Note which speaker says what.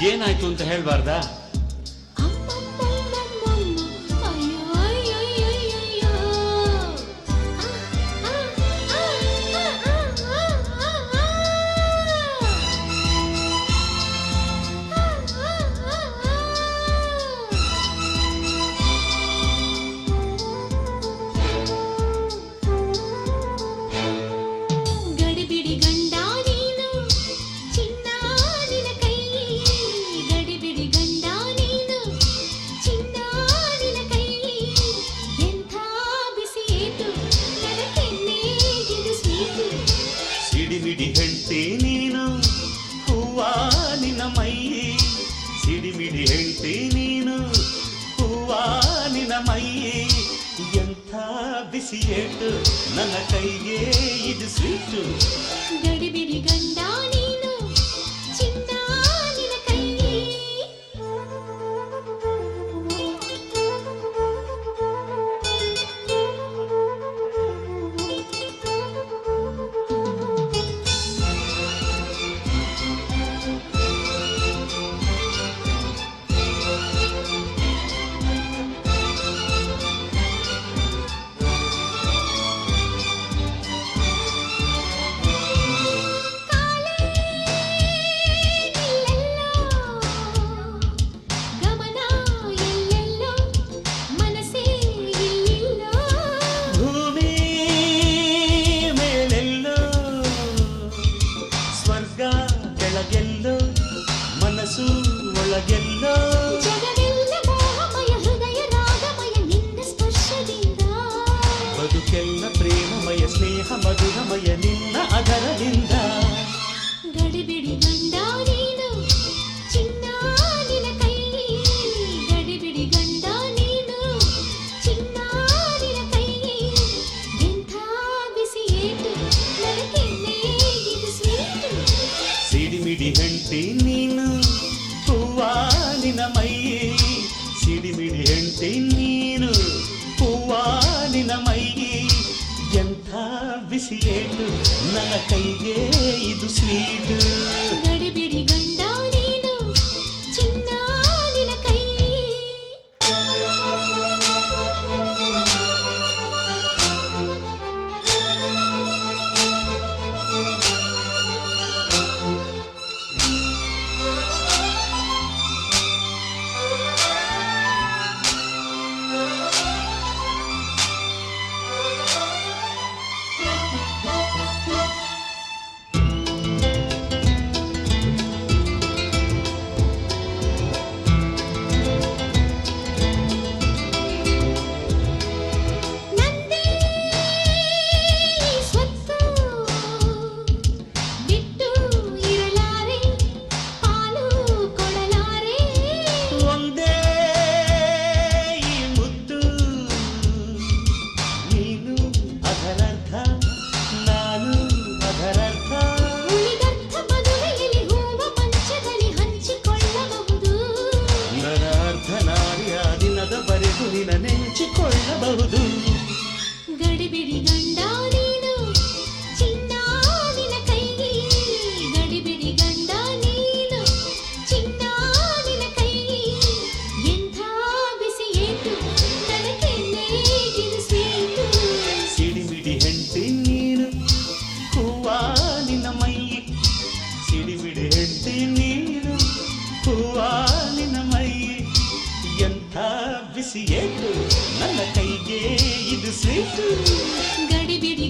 Speaker 1: ಏನಾಯ್ತು ಅಂತ ಹೇಳ್ಬಾರ್ದಾ? ಸಿಡಿಮಿಡಿ ಹೇಳ್ತಿ ನೀನು ಹೂವಾನಿನ ಮೈಯೇ ಎಂಥ ಬಿಸಿಯೇಟು ನನ್ನ ಕೈಗೆ ಇದು ಸ್ವೀಟು
Speaker 2: ಗಡಿಬಿ ಜಗಗೆಲ್ಲ
Speaker 1: ಬದುಕೆಲ್ಲ ಪ್ರೇಮಮಯ ಸ್ನೇಹ ಮಧುರಮಯ ನಿನ್ನ ಅದರದಿಂದ
Speaker 2: ಗಡಿಬಿಡಿ ಗಂಡ ನೀನು ಚಿನ್ನ ನಿನ್ನ ಕೈಯಲ್ಲಿ. ಗಡಿಬಿಡಿ ಗಂಡ ನೀನು ಚಿನ್ನ ನಿನ್ನ ಕೈಯಲ್ಲಿ. ಎಂಥ ಬಿಸಿ ಏಟು ನನಗೆ
Speaker 1: ಸಿಡಿಮಿಡಿ ಹೆಂಡತಿ ಕೈಗೆ ಇದು ಸ್ವೀಟ್.
Speaker 2: ಗಡಿಬಿಡಿ
Speaker 1: ನೆನೆಸಿಕೊಳ್ಳಬಹುದು
Speaker 2: ಗಡಿಬಿಡಿ ಗಂಡ ಗಡಿಬಿಡಿ